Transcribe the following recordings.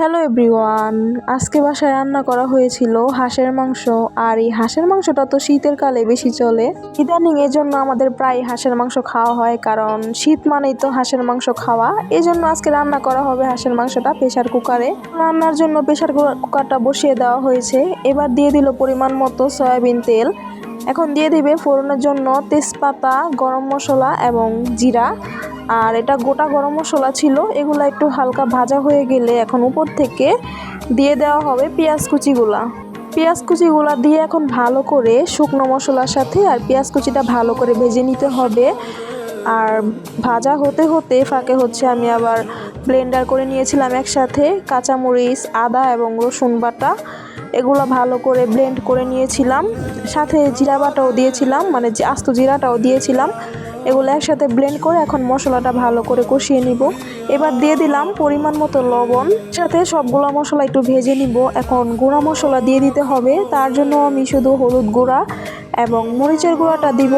Hello everyone আজকে বাসায় রান্না করা হয়েছিল হাঁসের মাংস। আর এই হাঁসের মাংসটা তো শীতের কালে বেশি চলে। ইদানিং এর জন্য আমাদের প্রায় হাঁসের মাংস খাওয়া হয়, কারণ শীত মানেই তো হাঁসের মাংস খাওয়া। এই জন্য আজকে রান্না করা হবে হাঁসের মাংসটা প্রেশার কুকারে। রান্নার জন্য প্রেশার কুকারটা বসিয়ে দেওয়া হয়েছে। এবার দিয়ে দিল পরিমাণ মতো সয়াবিন তেল। এখন দিয়ে দিবে ফোড়নের জন্য তেজপাতা, গরম মশলা এবং জিরা। আর এটা গোটা গরম মশলা ছিল, এগুলো একটু হালকা ভাজা হয়ে গেলে এখন উপর থেকে দিয়ে দেওয়া হবে পেঁয়াজ কুচিগুলা। পেঁয়াজ কুচিগুলা দিয়ে এখন ভালো করে শুকনো মশলার সাথে আর পেঁয়াজ কুচিটা ভালো করে ভেজে নিতে হবে। আর ভাজা হতে হতে ফাঁকে হচ্ছে আমি আবার ব্লেন্ডার করে নিয়েছিলাম একসাথে, কাঁচামরিচ, আদা এবং রসুন বাটা, এগুলো ভালো করে ব্লেন্ড করে নিয়েছিলাম। সাথে জিরা বাটাও দিয়েছিলাম মানে আস্ত জিরাটাও দিয়েছিলাম। এগুলো একসাথে ব্লেন্ড করে এখন মশলাটা ভালো করে কষিয়ে নিব। এবার দিয়ে দিলাম পরিমাণ মতো লবণ। সাথে সবগুলো মশলা একটু ভেজে নিব। এখন গুঁড়া মশলা দিয়ে দিতে হবে। তার জন্য আমি শুধু হলুদ গুঁড়া এবং মরিচের গুঁড়াটা দিব।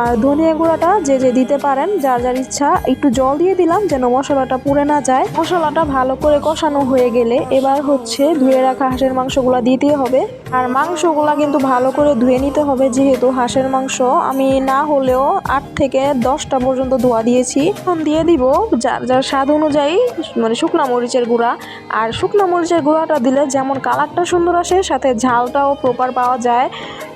আর ধনিয়া গুঁড়াটা যে যে দিতে পারেন, যার যার ইচ্ছা, একটু জল দিয়ে দিলাম যেন মশলাটা পুড়ে না যায়। মশলাটা ভালো করে কষানো হয়ে গেলে এবার হচ্ছে ধুয়ে রাখা হাঁসের মাংসগুলো দিতে হবে। আর মাংসগুলা কিন্তু ভালো করে ধুয়ে নিতে হবে, যেহেতু হাঁসের মাংস আমি না হলেও আট থেকে দশটা পর্যন্ত ধোয়া দিয়েছি। এখন দিয়ে দিব যার যার স্বাদ অনুযায়ী মানে শুকনা মরিচের গুঁড়া। আর শুকনো মরিচের গুঁড়াটা দিলে যেমন কালারটা সুন্দর আসে, সাথে ঝালটাও প্রপার পাওয়া যায়।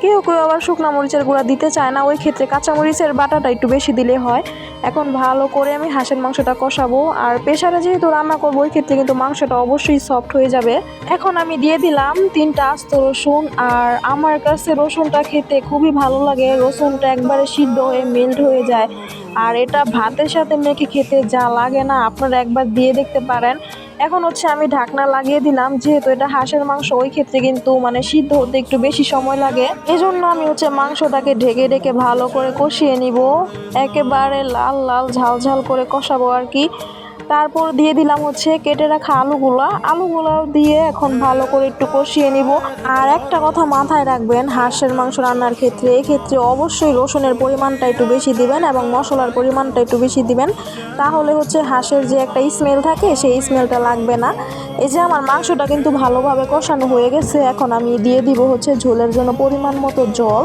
কেউ কেউ আবার শুকনা মরিচের গুঁড়া দিতে চায় না। ওই ক্ষেত্রে কাঁচা মরিচের বাটাটা একটু বেশি দিলে হয়। এখন ভালো করে আমি হাঁসের মাংসটা কষাবো। আর প্রেশারে যেহেতু রান্না করব, ওই ক্ষেত্রে কিন্তু মাংসটা অবশ্যই সফট হয়ে যাবে। এখন আমি দিয়ে দিলাম তিনটা আস্ত রসুন। আর আমার কাছে রসুনটা খেতে খুবই ভালো লাগে। রসুনটা একবারে সিদ্ধ হয়ে মেল্ট হয়ে যায়। আর এটা ভাতের সাথে মেখে খেতে যা লাগে না, আপনারা একবার দিয়ে দেখতে পারেন। এখন হচ্ছে আমি ঢাকনা লাগিয়ে দিলাম, যেহেতু এটা হাঁসের মাংস, ওই ক্ষেত্রে কিন্তু মানে সিদ্ধ হতে একটু বেশি সময় লাগে। এজন্য আমি হচ্ছে মাংসটাকে ঢেকে ঢেকে ভালো করে কষিয়ে নিব। একেবারে লাল লাল ঝাল ঝাল করে কষাবো আর কি। তারপর দিয়ে দিলাম হচ্ছে কেটে রাখা আলুগুলো। আলুগুলো দিয়ে এখন ভালো করে একটু কষিয়ে নিব। আর একটা কথা মাথায় রাখবেন, হাঁসের মাংস রান্নার ক্ষেত্রে, এক্ষেত্রে অবশ্যই রসুনের পরিমাণটা একটু বেশি দিবেন এবং মশলার পরিমাণটা একটু বেশি দিবেন। তাহলে হচ্ছে হাঁসের যে একটা স্মেল থাকে, সেই স্মেলটা লাগবে না। এই যে আমার মাংসটা কিন্তু ভালোভাবে কষানো হয়ে গেছে, এখন আমি দিয়ে দিব হচ্ছে ঝোলের জন্য পরিমাণ মতো জল।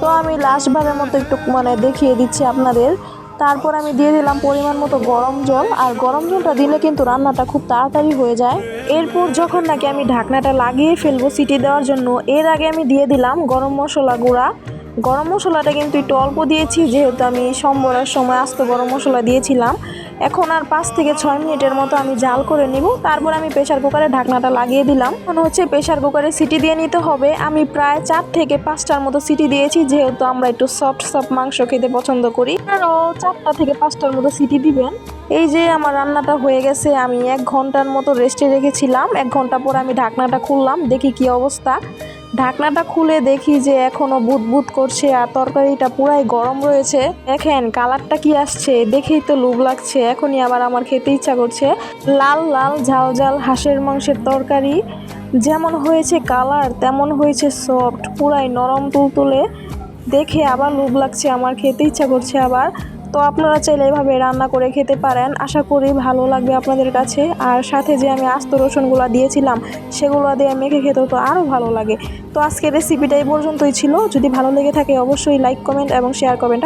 তো আমি লাস্টবারের মতো একটু মানে দেখিয়ে দিচ্ছি আপনাদের। তারপর আমি দিয়ে দিলাম পরিমাণ মতো গরম জল, আর গরম জলটা দিলে কিন্তু রান্নাটা খুব তাড়াতাড়ি হয়ে যায়। এরপর যখন নাকি আমি ঢাকনাটা লাগিয়ে ফেলব সিটি দেওয়ার জন্য, এর আগে আমি দিয়ে দিলাম গরম মশলা গুঁড়া। গরম মশলাটা কিন্তু একটু অল্প দিয়েছি, যেহেতু আমি সম্বরের সময় আস্ত গরম মশলা দিয়েছিলাম। এখন আর পাঁচ থেকে ছয় মিনিটের মতো আমি জাল করে নিব। তারপর আমি প্রেশার কুকারে ঢাকনাটা লাগিয়ে দিলাম। মনে হচ্ছে প্রেশার কুকারে সিটি দিয়ে নিতে হবে। আমি প্রায় চার থেকে পাঁচটার মতো সিটি দিয়েছি, যেহেতু আমরা একটু সফট সফট মাংস খেতে পছন্দ করি। আরও চারটা থেকে পাঁচটার মতো সিটি দিবেন। এই যে আমার রান্নাটা হয়ে গেছে, আমি এক ঘণ্টার মতো রেস্টে রেখেছিলাম। এক ঘণ্টা পর আমি ঢাকনাটা খুললাম, দেখি কি অবস্থা। ঢাকনাটা খুলে দেখি যে এখনও বুদ বুদ করছে আর তরকারিটা পুরাই গরম রয়েছে। দেখেন, কালারটা কি আসছে? দেখেই তো লোভ লাগছে। এখনই আবার আমার খেতে ইচ্ছা করছে। লাল লাল, ঝাল ঝাল হাঁসের মাংসের তরকারি। যেমন হয়েছে কালার, তেমন হয়েছে সফট পুরাই নরম তুলতুলে। দেখে আবার লোভ লাগছে, আমার খেতে ইচ্ছা করছে আবার। তো আপনারা চাইলে এভাবে রান্না করে খেতে পারেন। আশা করি ভালো লাগবে আপনাদের কাছে। আর সাথে যে আমি আস্ত রসুনগুলো দিয়েছিলাম, সেগুলো দিয়ে মেখে খেতেও তো আরও ভালো লাগে। তো আজকের রেসিপিটা এই পর্যন্তই ছিল। যদি ভালো লেগে থাকে অবশ্যই লাইক কমেন্ট এবং শেয়ার করবেন।